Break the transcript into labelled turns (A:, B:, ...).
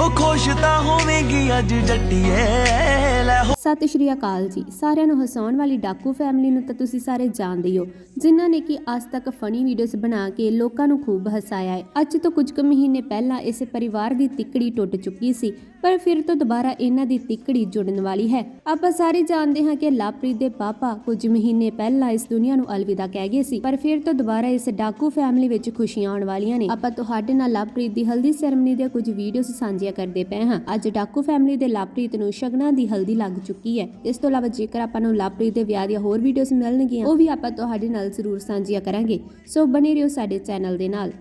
A: ਹੋ ਖੁਸ਼ ਤਾਂ ਹੋਵੇਂਗੀ ਅੱਜ ਜੱਟੀਏ, ਲੈ ਹੋ
B: ਸਤਿ ਸ਼੍ਰੀ ਅਕਾਲ ਜੀ। ਸਾਰਿਆਂ ਨੂੰ ਹਸਾਉਣ ਵਾਲੀ ਡਾਕੂ ਫੈਮਿਲੀ ਨੂੰ ਤਾਂ ਤੁਸੀਂ ਸਾਰੇ ਜਾਣਦੇ ਹੀ ਹੋ। ਜਿਨ੍ਹਾਂ ਨੇ ਕਿ ਅੱਜ ਤੱਕ ਫਨੀ ਵੀਡੀਓਜ਼ ਬਣਾ ਕੇ ਲੋਕਾਂ ਨੂੰ ਖੂਬ ਹਸਾਇਆ ਹੈ। ਅੱਜ ਤੋਂ ਕੁਝ ਕੁ ਮਹੀਨੇ ਪਹਿਲਾਂ ਇਸ ਪਰਿਵਾਰ ਦੀ ਤਿੱਕੜੀ ਟੁੱਟ ਚੁੱਕੀ ਸੀ। ਪਰ ਫਿਰ ਤੋਂ ਦੁਬਾਰਾ ਇਹਨਾਂ ਦੀ ਤਿੱਕੜੀ ਜੁੜਨ ਵਾਲੀ ਹੈ। ਆਪਾਂ ਸਾਰੇ ਜਾਣਦੇ ਹਾਂ ਕਿ ਲਾਪ੍ਰੀਤ ਦੇ ਪਾਪਾ ਕੁਝ ਮਹੀਨੇ ਪਹਿਲਾਂ ਇਸ ਦੁਨੀਆ ਨੂੰ ਅਲਵਿਦਾ ਕਹਿ ਗਏ ਸੀ, ਪਰ ਫਿਰ ਤੋਂ ਦੁਬਾਰਾ ਇਸ ਡਾਕੂ ਫੈਮਿਲੀ ਵਿੱਚ ਖੁਸ਼ੀਆਂ ਆਉਣ ਵਾਲੀਆਂ ਨੇ। ਆਪਾਂ ਤੁਹਾਡੇ ਨਾਲ ਲਾਪ੍ਰੀਤ ਦੀ ਹਲਦੀ ਸੈਰਮਨੀ ਦੀਆਂ ਕੁਝ ਵੀਡੀਓਜ਼ ਸਾਂਝੀਆਂ ਕਰਦੇ ਪਏ ਹਾਂ। ਅੱਜ ਡਾਕੂ ਫੈਮਿਲੀ ਦੇ ਲਾਪ੍ਰੀਤ ਨੂੰ ਸ਼ਗਨਾਂ ਦੀ ਹਲਦੀ ਲੱਗ ਚੁੱਕੀ ਹੈ। ਇਸ ਤੋਂ ਇਲਾਵਾ ਜੇਕਰ ਆਪਾਂ ਨੂੰ ਲਾਪ੍ਰੀਤ ਦੇ ਵਿਆਹ ਦੀਆਂ ਹੋਰ ਵੀਡੀਓਜ਼ ਮਿਲਣਗੀਆਂ, ਉਹ ਵੀ ਆਪਾਂ ਤੁਹਾਡੇ ਨਾਲ ਜ਼ਰੂਰ ਸਾਂਝੀਆਂ ਕਰਾਂਗੇ। ਸੋ ਬਨੇ ਰਹੋ ਸਾਡੇ ਚੈਨਲ ਦੇ ਨਾਲ।